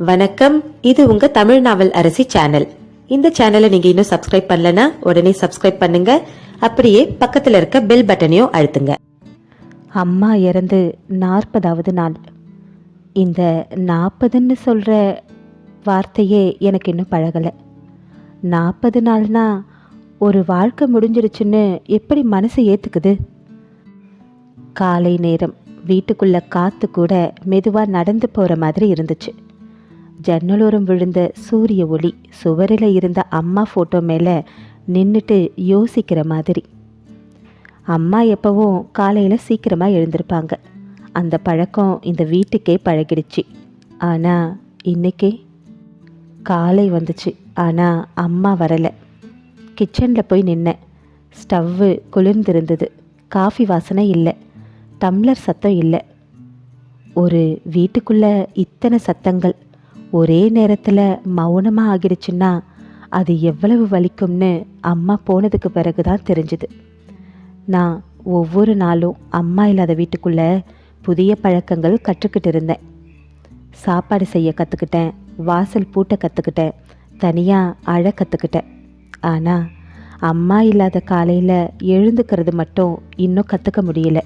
வணக்கம். இது உங்க தமிழ் நாவல் அரசி சேனல். இந்த சேனலை நீங்க இன்னும் சப்ஸ்கிரைப் பண்ணலனா உடனே சப்ஸ்கிரைப் பண்ணுங்க. அப்படியே பக்கத்துல இருக்க பெல் பட்டனையும் அழுத்துங்க. அம்மா இறந்து நாற்பதாவது நாள். இந்த நாற்பதுன்னு சொல்கிற வார்த்தையே எனக்கு இன்னும் பழகலை. நாற்பது நாள்னா ஒரு வாழ்க்கை முடிஞ்சிருச்சுன்னு எப்படி மனசு ஏற்றுக்குது காலை நேரம் வீட்டுக்குள்ள காற்று கூட மெதுவாக நடந்து போகிற மாதிரி இருந்துச்சு. ஜன்னலோரம் விழுந்த சூரிய ஒளி சுவரில் இருந்த அம்மா ஃபோட்டோ மேலே நின்றுட்டு யோசிக்கிற மாதிரி. அம்மா எப்பவும் காலையில் சீக்கிரமாக எழுந்திருப்பாங்க. அந்த பழக்கம் இந்த வீட்டுக்கே பழகிடுச்சு. ஆனால் இன்னைக்கே? காலை வந்துச்சு. ஆனால் அம்மா வரலை. கிச்சனில் போய் நின்னேன் ஸ்டவ்வு குளிர்ந்திருந்தது. காஃபி வாசனை இல்லை. டம்ளர் சத்தம் இல்லை. ஒரு வீட்டுக்குள்ளே இத்தனை சத்தங்கள். ஒரே நேரத்தில் மௌனமாக ஆகிடுச்சுன்னா அது எவ்வளவு வலிக்கும்னு அம்மா போனதுக்கு பிறகு தான் தெரிஞ்சுது. நான் ஒவ்வொரு நாளும் அம்மா இல்லாத வீட்டுக்குள்ளே புதிய பழக்கங்கள் கற்றுக்கிட்டு இருந்தேன். சாப்பாடு செய்ய கற்றுக்கிட்டேன் வாசல் பூட்ட கற்றுக்கிட்டேன் தனியாக அழ கற்றுக்கிட்டேன் ஆனால் அம்மா இல்லாத காலையில் எழுந்துக்கிறது மட்டும் இன்னும் கற்றுக்க முடியல.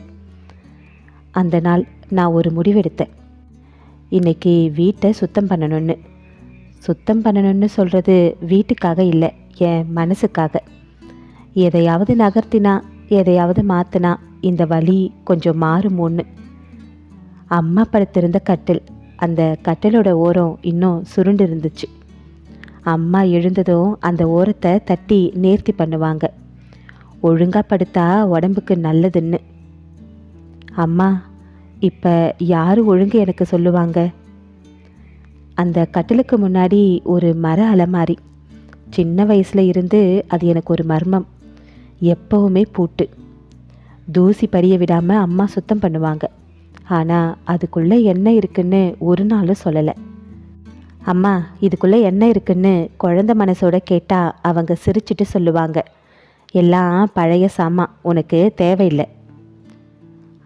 அந்த நாள் நான் ஒரு முடிவெடுத்தேன். இன்னைக்கு வீட்டை சுத்தம் பண்ணணும்னு. சுத்தம் பண்ணணும்னு சொல்கிறது வீட்டுக்காக இல்லை என் மனசுக்காக. எதையாவது நகர்த்தினா எதையாவது மாற்றினா இந்த வலி கொஞ்சம் மாறுமோன்னு. அம்மா படுத்திருந்த கட்டில் அந்த கட்டிலோட ஓரம் இன்னும் சுருண்டு இருந்துச்சு அம்மா எழுந்ததும் அந்த ஓரத்தை தட்டி நேர்த்தி பண்ணுவாங்க. ஒழுங்காக படுத்தா உடம்புக்கு நல்லதுன்னு. அம்மா இப்போ யார் ஒழுங்கு எனக்கு சொல்லுவாங்க? அந்த கட்டிலுக்கு முன்னாடி ஒரு மர அலமாரி. சின்ன வயசில் இருந்து அது எனக்கு ஒரு மர்மம். எப்பவுமே பூட்டு. தூசி படிய விடாமல் அம்மா சுத்தம் பண்ணுவாங்க. ஆனால் அதுக்குள்ளே என்ன இருக்குன்னு ஒரு நாளும் சொல்லலை. அம்மா இதுக்குள்ளே என்ன இருக்குன்னு குழந்த மனசோட கேட்டால் அவங்க சிரிச்சிட்டு சொல்லுவாங்க. எல்லாம் பழைய சாமான். உனக்கு தேவையில்லை.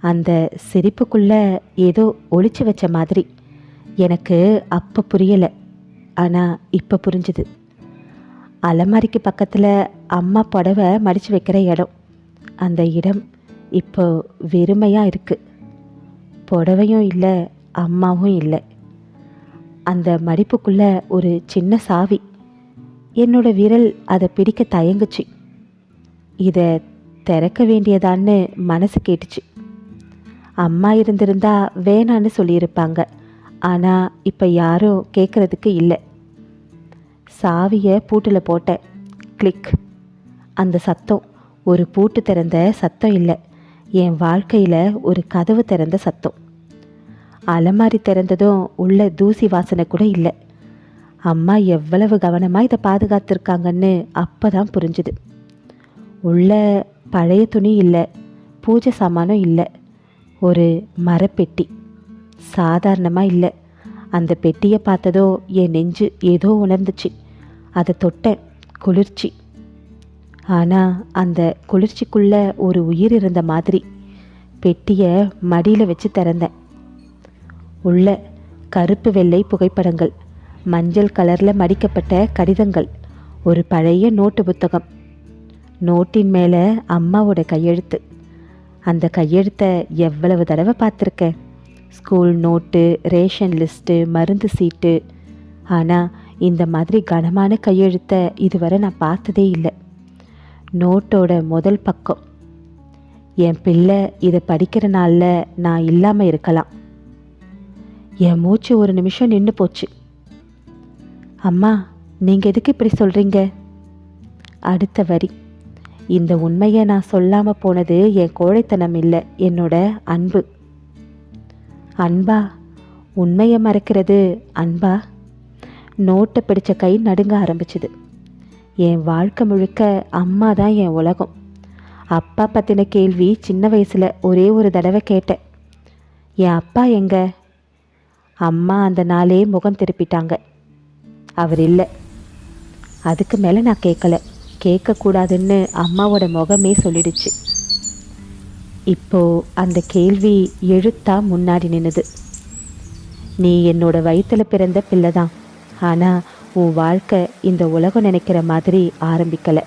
அந்த சிரிப்புக்குள்ள ஏதோ ஒளிச்சு வச்ச மாதிரி. எனக்கு அப்போ புரியலை. ஆனால் இப்போ புரிஞ்சுது. அலமாரிக்கு பக்கத்தில் அம்மா புடவை மடித்து வைக்கிற இடம். அந்த இடம் இப்போ வெறுமையாக இருக்குது புடவையும் இல்லை அம்மாவும் இல்லை. அந்த மடிப்புக்குள்ள ஒரு சின்ன சாவி. என்னோட விரல் அதை பிடிக்க தயங்குச்சு. இதை திறக்க வேண்டியதான்னு மனசு கேட்டுச்சு. அம்மா இருந்திருந்தா வேணான்னு சொல்லியிருப்பாங்க. ஆனால் இப்போ யாரும் கேட்குறதுக்கு இல்லை. சாவியை பூட்டில் போட்டேன். கிளிக். அந்த சத்தம் ஒரு பூட்டு திறந்த சத்தம் இல்லை. என் வாழ்க்கையில் ஒரு கதவு திறந்த சத்தம். அலமாரி திறந்ததும் உள்ள தூசி வாசனை கூட இல்லை. அம்மா எவ்வளவு கவனமாக இதை பாதுகாத்திருக்காங்கன்னு அப்போ தான் புரிஞ்சுது. உள்ள பழைய துணி இல்லை. பூஜை சாமானும் இல்லை. ஒரு மரப்பெட்டி. சாதாரணமாக இல்லை. அந்த பெட்டியை பார்த்ததோ என் நெஞ்சு ஏதோ உணர்ந்துச்சு. அதை தொட்டேன் குளிர்ச்சி. ஆனால் அந்த குளிர்ச்சிக்குள்ளே ஒரு உயிர் இருந்த மாதிரி. பெட்டியை மடியில் வச்சு திறந்தேன். உள்ள கருப்பு வெள்ளை புகைப்படங்கள் மஞ்சள் கலரில் மடிக்கப்பட்ட கடிதங்கள் ஒரு பழைய நோட்டு புத்தகம். நோட்டின் மேலே அம்மாவோட கையெழுத்து. அந்த கையெழுத்தை எவ்வளவு தடவை பார்த்துருக்கேன் ஸ்கூல் நோட்டு ரேஷன் லிஸ்ட்டு மருந்து சீட்டு. ஆனால் இந்த மாதிரி கனமான கையெழுத்தை இதுவரை நான் பார்த்ததே இல்லை. நோட்டோட முதல் பக்கம். என் பிள்ளை இதை படிக்கிற நாளில் நான் இல்லாமல் இருக்கலாம். என் மூச்சு ஒரு நிமிஷம் நின்று போச்சு. அம்மா நீங்கள் எதுக்கு இப்படி சொல்கிறீங்க அடுத்த வரி. இந்த உண்மையை நான் சொல்லாமல் போனது என் கோழைத்தனம் இல்லை என்னோட அன்பு. அன்பா உண்மையை மறக்கிறது அன்பா? நோட்டை பிடிச்ச கை நடுங்க ஆரம்பிச்சுது. என் வாழ்க்கை முழுக்க அம்மா தான் என் உலகம். அப்பா பற்றின கேள்வி சின்ன வயசில் ஒரே ஒரு தடவை கேட்டேன். என் அப்பா எங்க? அம்மா அந்த நாளே முகம் திருப்பிட்டாங்க. அவர் இல்லை. அதுக்கு மேலே நான் கேட்கல கேட்கக்கூடாதுன்னு அம்மாவோட முகமே சொல்லிடுச்சு. இப்போ அந்த கேள்வி எழுத்தா முன்னாடி நின்னுது. நீ என்னோட வயிற்றில் பிறந்த பிள்ளை தான் ஆனால் உன் வாழ்க்கை இந்த உலகம் நினைக்கிற மாதிரி ஆரம்பிக்கலை.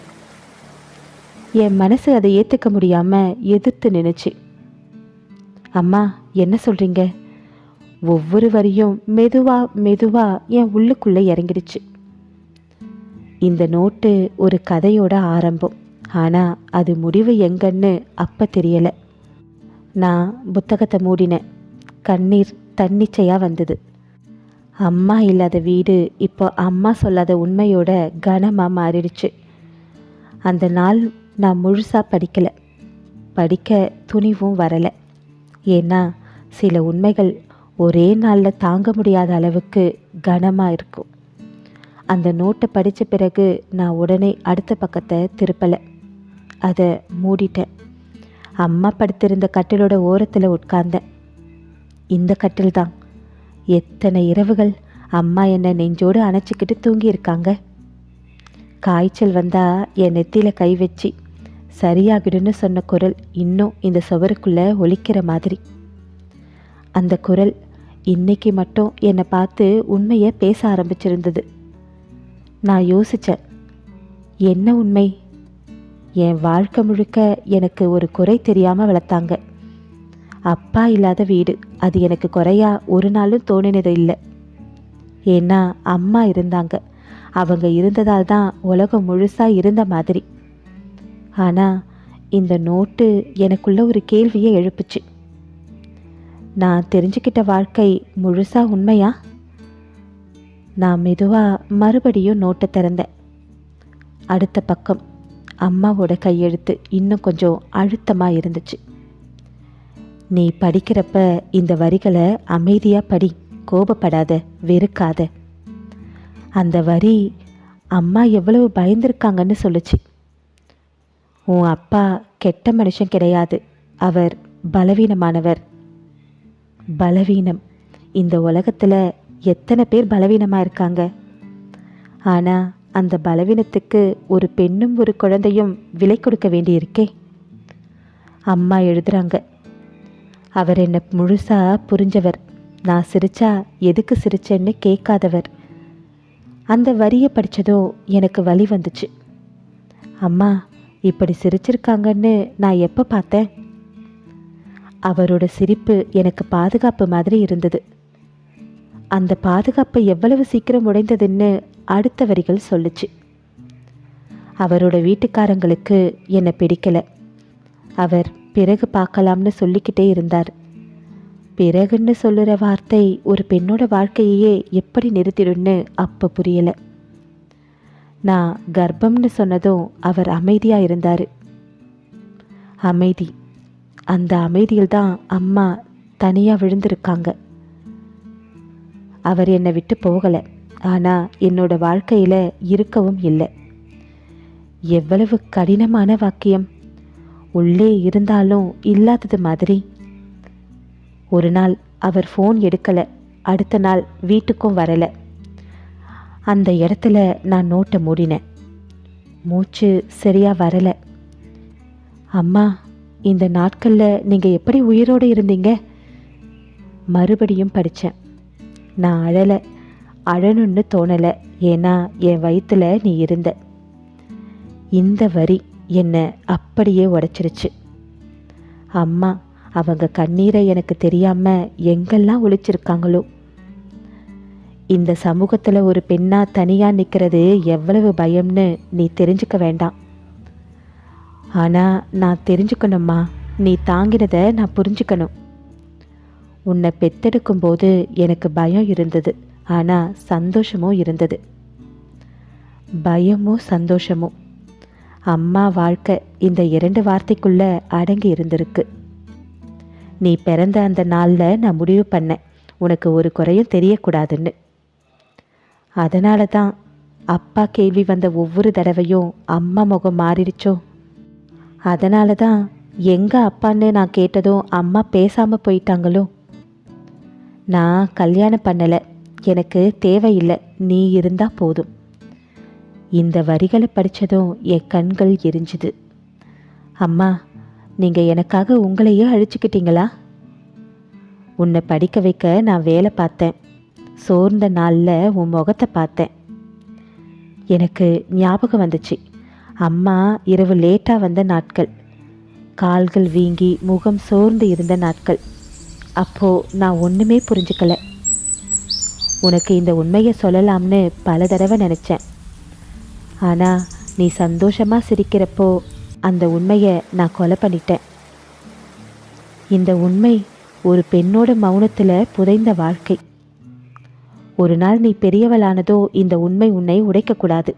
என் மனசு அதை ஏற்றுக்க முடியாமல் எதிர்த்து நின்றுச்சு அம்மா என்ன சொல்கிறீங்க ஒவ்வொரு வரியும் மெதுவாக மெதுவாக என் உள்ளுக்குள்ளே இறங்கிடுச்சு. இந்த நோட்டு ஒரு கதையோட ஆரம்பம். ஆனால் அது முடிவு எங்கன்னு அப்போ தெரியலை. நான் புத்தகத்தை மூடினேன். கண்ணீர் தன்னிச்சையாக வந்தது. அம்மா இல்லாத வீடு இப்போ அம்மா சொல்லாத உண்மையோட கனமாக மாறிடுச்சு. அந்த நாள் நான் முழுசாக படிக்கலை. படிக்க துணிவும் வரலை. ஏன்னா சில உண்மைகள் ஒரே நாளில் தாங்க முடியாத அளவுக்கு கனமாக இருக்கும். அந்த நோட்டை படித்த பிறகு நான் உடனே அடுத்த பக்கத்தை திருப்பலை. அதை மூடிட்டேன். அம்மா படுத்திருந்த கட்டிலோட ஓரத்தில் உட்கார்ந்தேன். இந்த கட்டில் தான். எத்தனை இரவுகள் அம்மா என்னை நெஞ்சோடு அணைச்சிக்கிட்டு தூங்கியிருக்காங்க. காய்ச்சல் வந்தால் என் நெத்தியில் கை வச்சு சரியாகிடுன்னு சொன்ன குரல் இன்னும் இந்த சுவருக்குள்ளே ஒலிக்கிற மாதிரி. அந்த குரல் இன்னைக்கு மட்டும் என்னை பார்த்து உண்மையை பேச ஆரம்பிச்சிருந்தது. நான் யோசித்தேன் என்ன உண்மை? என் வாழ்க்கை முழுக்க எனக்கு ஒரு குறை தெரியாமல் வளர்த்தாங்க. அப்பா இல்லாத வீடு அது எனக்கு குறையா ஒரு நாளும் தோணினது இல்லை. ஏன்னா அம்மா இருந்தாங்க. அவங்க இருந்ததால் தான் உலகம் முழுசாக இருந்த மாதிரி. ஆனால் இந்த நோட்டு எனக்குள்ள ஒரு கேள்வியை எழுப்புச்சு. நான் தெரிஞ்சுக்கிட்ட வாழ்க்கை முழுசாக உண்மையா? நான் மெதுவாக மறுபடியும் நோட்டை திறந்தேன். அடுத்த பக்கம் அம்மாவோட கையெழுத்து இன்னும் கொஞ்சம் அழுத்தமாக இருந்துச்சு. நீ படிக்கிறப்ப இந்த வரிகளை அமைதியாக படி கோபப்படாத வெறுக்காத. அந்த வரி அம்மா எவ்வளவு பயந்துருக்காங்கன்னு சொல்லுச்சு. உன் அப்பா கெட்ட மனுஷன் கிடையாது. அவர் பலவீனமானவர். பலவீனம். இந்த உலகத்தில் எத்தனை பேர் பலவீனமாக இருக்காங்க? ஆனால் அந்த பலவீனத்துக்கு ஒரு பெண்ணும் ஒரு குழந்தையும் விலை கொடுக்க வேண்டியிருக்கே. அம்மா எழுதுறாங்க அவர் என்னை முழுசாக புரிஞ்சவர். நான் சிரிச்சா எதுக்கு சிரிச்சேன்னு கேட்காதவர். அந்த வரியை படித்ததும் எனக்கு வழி வந்துச்சு. அம்மா இப்படி சிரிச்சிருக்காங்கன்னு நான் எப்போ பார்த்தேன்? அவரோட சிரிப்பு எனக்கு பாதுகாப்பு மாதிரி இருந்தது. அந்த பாதுகாப்பு எவ்வளவு சீக்கிரம் உடைந்ததுன்னு அடுத்த வரிகள் சொல்லுச்சு. அவரோட வீட்டுக்காரங்களுக்கு என்னை பிடிக்கல. அவர் பிறகு பார்க்கலாம்னு சொல்லிக்கிட்டே இருந்தார். பிறகுன்னு சொல்லுற வார்த்தை ஒரு பெண்ணோட வாழ்க்கையையே எப்படி நிறுத்திடும்னு அப்போ புரியலை. நான் கர்ப்பம்னு சொன்னதும் அவர் அமைதியாக இருந்தார். அமைதி. அந்த அமைதியில் தான் அம்மா தனியாக விழுந்திருக்காங்க. அவர் என்னை விட்டு போகலை. ஆனால் என்னோட வாழ்க்கையில் இருக்கவும் இல்லை. எவ்வளவு கடினமான வாக்கியம். உள்ளே இருந்தாலும் இல்லாதது மாதிரி. ஒரு நாள் அவர் ஃபோன் எடுக்கலை. அடுத்த நாள் வீட்டுக்கும் வரலை. அந்த இடத்துல நான் நோட்டை மூடினேன். மூச்சு சரியாக வரலை. அம்மா இந்த நாட்களில் நீங்கள் எப்படி உயிரோடு இருந்தீங்க? மறுபடியும் படித்தேன் நான் அழலை. அழணும்னு தோணலை. ஏன்னா என் வயிற்றுல நீ இருந்த. இந்த வரி என்னை அப்படியே உடச்சிருச்சு. அம்மா அவங்க கண்ணீரை எனக்கு தெரியாமல் எங்கெல்லாம் ஒழிச்சிருக்காங்களோ இந்த சமூகத்தில் ஒரு பெண்ணாக தனியாக நிற்கிறது எவ்வளவு பயம்னு நீ தெரிஞ்சுக்க வேண்டாம். ஆனால் நான் தெரிஞ்சுக்கணும்மா. நீ தாங்கினதை நான் புரிஞ்சுக்கணும். உன்னை பெத்தெடுக்கும் போது எனக்கு பயம் இருந்தது. ஆனால் சந்தோஷமும் இருந்தது. பயமும் சந்தோஷமும் அம்மா வாழ்க்கை இந்த இரண்டு வார்த்தைக்குள்ள அடங்கி இருந்திருக்கு. நீ பிறந்த அந்த நாளில் நான் முடிவு பண்ணேன். உனக்கு ஒரு குறையும் தெரியக்கூடாதுன்னு. அதனால தான் அப்பா கேள்வி வந்த ஒவ்வொரு தடவையும் அம்மா முகம் மாறிடுச்சோ? அதனால தான் எங்கே அப்பான்னு நான் கேட்டதும் அம்மா பேசாமல் போயிட்டாங்களோ? நான் கல்யாணம் பண்ணலை. எனக்கு தேவையில்லை. நீ இருந்தா போதும். இந்த வரிகளை படித்ததும் என் கண்கள் எரிஞ்சுது. அம்மா நீங்கள் எனக்காக உங்களையே அழிச்சுக்கிட்டீங்களா? உன்னை படிக்க வைக்க நான் வேலை பார்த்தேன். சோர்ந்த நாளில் உன் முகத்தை பார்த்தேன். எனக்கு ஞாபகம் வந்துச்சு. அம்மா இரவு லேட்டாக வந்த நாட்கள். கால்கள் வீங்கி முகம் சோர்ந்து இருந்த நாட்கள். அப்போது நான் ஒன்றுமே புரிஞ்சுக்கல. உனக்கு இந்த உண்மையை சொல்லலாம்னு பல தடவை நினச்சேன். ஆனால் நீ சந்தோஷமாக சிரிக்கிறப்போ அந்த உண்மையை நான் கொலை பண்ணிட்டேன். இந்த உண்மை ஒரு பெண்ணோட மௌனத்தில் புதைந்த வாழ்க்கை. ஒரு நாள் நீ பெரியவளானதோ இந்த உண்மை உன்னை உடைக்கக்கூடாது.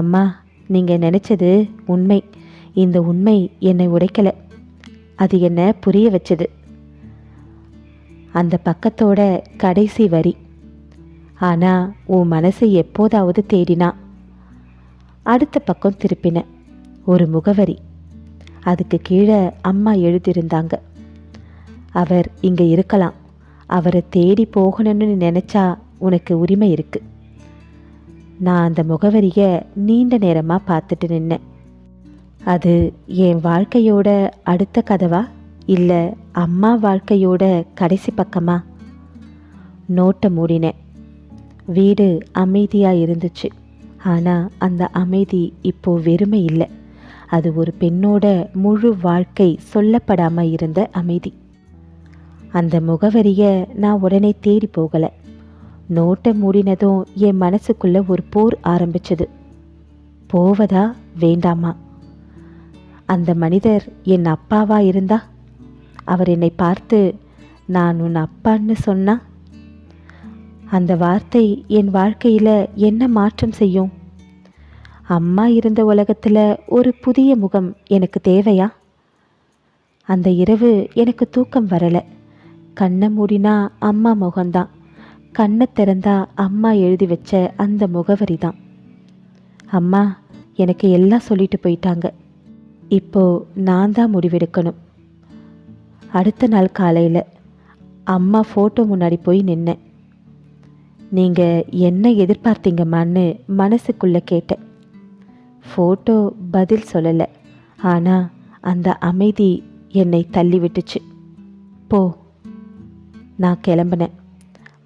அம்மா நீங்கள் நினச்சது உண்மை. இந்த உண்மை என்னை உடைக்கலை. அது என்னை புரிய வச்சது? அந்த பக்கத்தோட கடைசி வரி. ஆனால் உன் மனசை எப்போதாவது தேடினா. அடுத்த பக்கம் திருப்பின ஒரு முகவரி. அதுக்கு கீழே அம்மா எழுதியிருந்தாங்க. அவர் இங்கே இருக்கலாம். அவரை தேடி போகணும்னு நினச்சா உனக்கு உரிமை இருக்கு. நான் அந்த முகவரியை நீண்ட நேரமாக பார்த்துட்டு நின்னேன். அது என் வாழ்க்கையோட அடுத்த கதவா? இல்லை அம்மா வாழ்க்கையோட கடைசி பக்கமா? நோட்டை மூடினேன். வீடு அமைதியாக இருந்துச்சு. ஆனால் அந்த அமைதி இப்போ வெறுமை இல்லை. அது ஒரு பெண்ணோட முழு வாழ்க்கை சொல்லப்படாமல் இருந்த அமைதி. அந்த முகவரியை நான் உடனே தேடி போகலை. நோட்டை மூடினதும் என் மனசுக்குள்ள ஒரு போர் ஆரம்பிச்சது. போவதா வேண்டாமா? அந்த மனிதர் என் அப்பாவா இருந்தா? அவர் என்னை பார்த்து நான் உன் அப்பான்னு சொன்னா? அந்த வார்த்தை என் வாழ்க்கையில் என்ன மாற்றம் செய்யும்? அம்மா இருந்த உலகத்தில் ஒரு புதிய முகம் எனக்கு தேவையா? அந்த இரவு எனக்கு தூக்கம் வரலை. கண்ணை மூடினா அம்மா முகம்தான். கண்ணை திறந்தா அம்மா எழுதி வச்ச அந்த முகவரி தான் அம்மா எனக்கு எல்லாம் சொல்லிட்டு போயிட்டாங்க. இப்போ நான் தான் முடிவெடுக்கணும். அடுத்த நாள் காலையில் அம்மா ஃபோட்டோ முன்னாடி போய் நின்னேன். நீங்கள் என்ன எதிர்பார்த்தீங்கம்மான்னு மனசுக்குள்ளே கேட்டேன். ஃபோட்டோ பதில் சொல்லலை. ஆனால் அந்த அமைதி என்னை தள்ளி விட்டுச்சு. போ. நான் கிளம்பினேன்.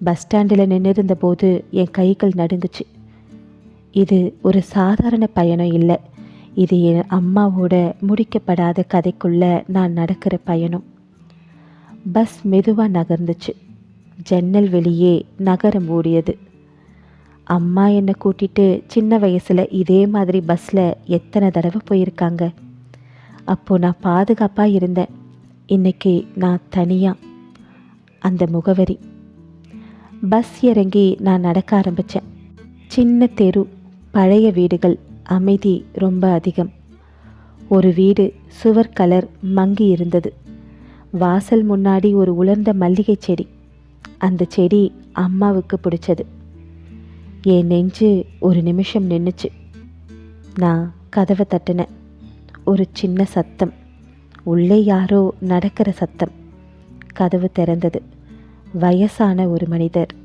பஸ் ஸ்டாண்டில் நின்றிருந்தபோது என் கைகள் நடுங்குச்சு. இது ஒரு சாதாரண பயணம் இல்லை. இது என் அம்மாவோட முடிக்கப்படாத கதைக்குள்ளே நான் நடக்கிற பயணம். பஸ் மெதுவாக நகர்ந்துச்சு. ஜன்னல் வெளியே நகரம் ஓடியது. அம்மா என்னை கூட்டிட்டு சின்ன வயசில் இதே மாதிரி பஸ்ஸில் எத்தனை தடவை போயிருக்காங்க? அப்போது நான் பாதுகாப்பாக இருந்தேன். இன்னைக்கு நான் தனியாக அந்த முகவரி. பஸ் இறங்கி நான் நடக்க ஆரம்பித்தேன் சின்ன தெரு பழைய வீடுகள் அமைதி ரொம்ப அதிகம். ஒரு வீடு சுவர் கலர் மங்கி இருந்தது. வாசல் முன்னாடி ஒரு உலர்ந்த மல்லிகை செடி. அந்த செடி அம்மாவுக்கு பிடிச்சது. என் நெஞ்சு ஒரு நிமிஷம் நின்றுச்சு நான் கதவை தட்டினேன். ஒரு சின்ன சத்தம். உள்ளே யாரோ நடக்கிற சத்தம். கதவு திறந்தது. வயசான ஒரு மனிதர்.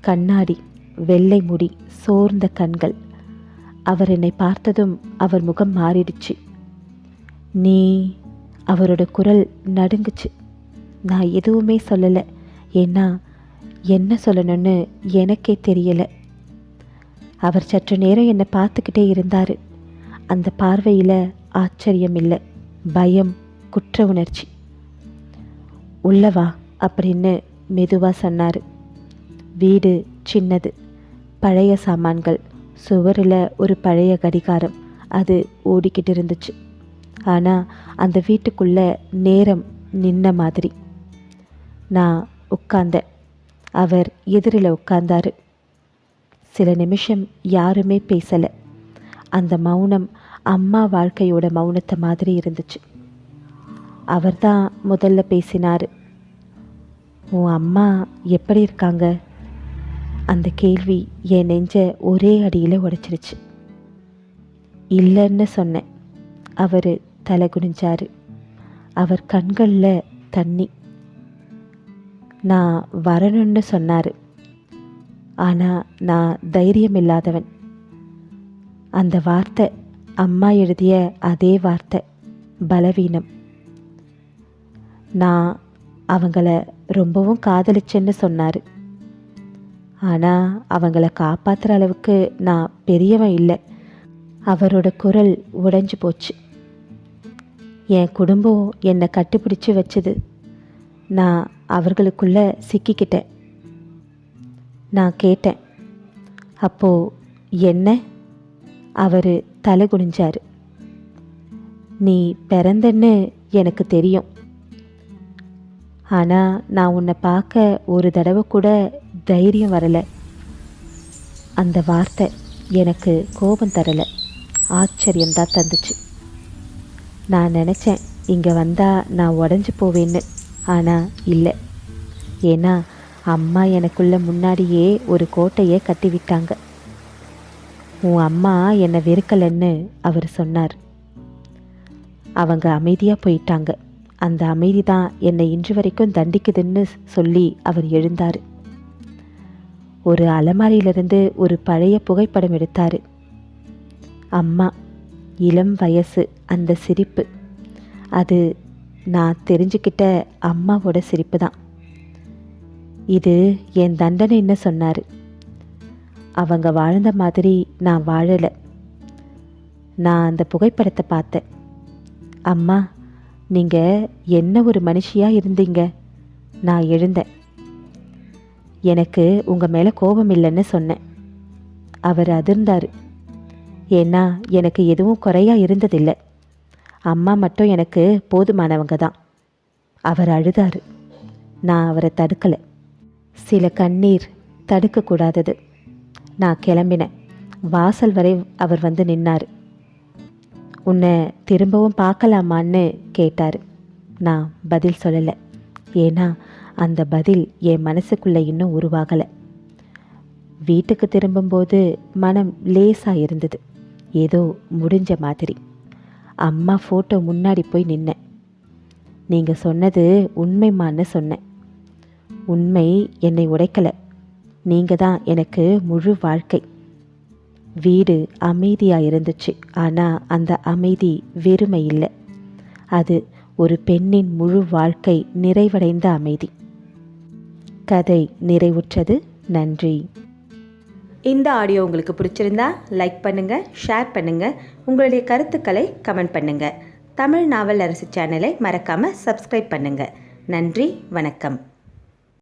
கண்ணாடி வெள்ளை முடி சோர்ந்த கண்கள். அவர் என்னை பார்த்ததும் அவர் முகம் மாறிடுச்சு. நீ அவரோட குரல் நடுங்குச்சு. நான் எதுவுமே சொல்லலை. ஏன்னா என்ன சொல்லணும்னு எனக்கே தெரியலை. அவர் சற்று நேரம் என்னை பார்த்துக்கிட்டே இருந்தார். அந்த பார்வையில் ஆச்சரியம் இல்லை பயம் குற்ற உணர்ச்சி. உள்ளவா அப்படின்னு மெதுவாக சொன்னார். வீடு சின்னது பழைய சாமான்கள் சுவரில் ஒரு பழைய கடிகாரம் அது ஓடிக்கிட்டு இருந்துச்சு. ஆனால் அந்த வீட்டுக்குள்ளே நேரம் நின்ன மாதிரி. நான் உட்கார்ந்தேன் அவர் எதிரில் உட்கார்ந்தாரு சில நிமிஷம் யாருமே பேசலை. அந்த மௌனம் அம்மா வாழ்க்கையோட மௌனத்தை மாதிரி இருந்துச்சு. அவர்தான் முதல்ல பேசினார். உன் அம்மா எப்படி இருக்காங்க? அந்த கேள்வி என் நெஞ்ச ஒரே அடியில் உடைச்சிருச்சு. இல்லைன்னு சொன்னேன். அவர் தலை குனிஞ்சாரு. அவர் கண்களில் தண்ணி. நான் வரணும்னு சொன்னார். ஆனால் நான் தைரியம் இல்லாதவன் அந்த வார்த்தை அம்மா எழுதிய அதே வார்த்தை பலவீனம். நான் அவங்கள ரொம்பவும் காதலிச்சேன்னு சொன்னார். ஆனால் அவங்கள காப்பாற்றுற அளவுக்கு நான் பெரியவன் இல்லை. அவரோட குரல் உடைஞ்சு போச்சு. என் குடும்பம் என்னை கட்டிப்பிடிச்சு வச்சது. நான் அவர்களுக்குள்ள சிக்கிக்கிட்டேன். நான் கேட்டேன் அப்போது என்ன? அவர் தலை குனிஞ்சார். நீ பிறந்தன்னு எனக்கு தெரியும். ஆனால் நான் உன்னை பார்க்க ஒரு தடவை கூட தைரியம் வரலை. அந்த வார்த்தை எனக்கு கோபம் தரலை. ஆச்சரியம்தான் தந்துச்சு. நான் நினச்சேன் இங்கே வந்தால் நான் உடஞ்சி போவேன்னு. ஆனால் இல்லை. ஏன்னா அம்மா எனக்குள்ள முன்னாடியே ஒரு கோட்டையை கட்டிவிட்டாங்க. உன் அம்மா என்னை வெறுக்கலைன்னு அவர் சொன்னார். அவங்க அமைதியாக போயிட்டாங்க. அந்த அமைதி தான் என்னை இன்று வரைக்கும் தண்டிக்குதுன்னு சொல்லி அவர் எழுந்தார். ஒரு அலமாரியிலிருந்து ஒரு பழைய புகைப்படம் எடுத்தார். அம்மா இளம் வயசு அந்த சிரிப்பு. அது நான் தெரிஞ்சுக்கிட்ட அம்மாவோட சிரிப்பு தான். இது என் தண்டனைன்னு சொன்னார். அவங்க வாழ்ந்த மாதிரி நான் வாழலை. நான் அந்த புகைப்படத்தை பார்த்தேன். அம்மா நீங்கள் என்ன ஒரு மனுஷியாக இருந்தீங்க? நான் எழுந்தேன். எனக்கு உங்கள் மேலே கோபம் இல்லைன்னு சொன்னேன். அவர் அதிர்ந்தார். ஏன்னா எனக்கு எதுவும் குறையா இருந்ததில்லை. அம்மா மட்டும் எனக்கு போதுமானவங்க தான். அவர் அழுதார். நான் அவரை தடுக்கலை. சில கண்ணீர் தடுக்கக்கூடாதது நான் கிளம்பினேன். வாசல் வரை அவர் வந்து நின்னார். உன்னை திரும்பவும் பார்க்கலாமான்னு? கேட்டார். நான் பதில் சொல்லலை. ஏன்னா அந்த பதில் என் மனசுக்குள்ளே இன்னும் உருவாகலை. வீட்டுக்கு திரும்பும்போது மனம் லேசாக இருந்தது. ஏதோ முடிஞ்ச மாதிரி. அம்மா ஃபோட்டோ முன்னாடி போய் நின்னேன். நீங்கள் சொன்னது உண்மைமான்னு சொன்னேன். உண்மை என்னை உடைக்கலை. நீங்கள் தான் எனக்கு முழு வாழ்க்கை. வீடு அமைதியாக இருந்துச்சு. ஆனால் அந்த அமைதி வெறுமை இல்லை. அது ஒரு பெண்ணின் முழு வாழ்க்கை நிறைவடைந்த அமைதி. கதை நிறைவுற்றது. நன்றி. இந்த ஆடியோ உங்களுக்கு பிடிச்சிருந்தா லைக் பண்ணுங்கள் ஷேர் பண்ணுங்கள் உங்களுடைய கருத்துக்களை கமெண்ட் பண்ணுங்கள் தமிழ் நாவல் அரசு சேனலை மறக்காமல் சப்ஸ்கிரைப் பண்ணுங்கள் நன்றி வணக்கம்.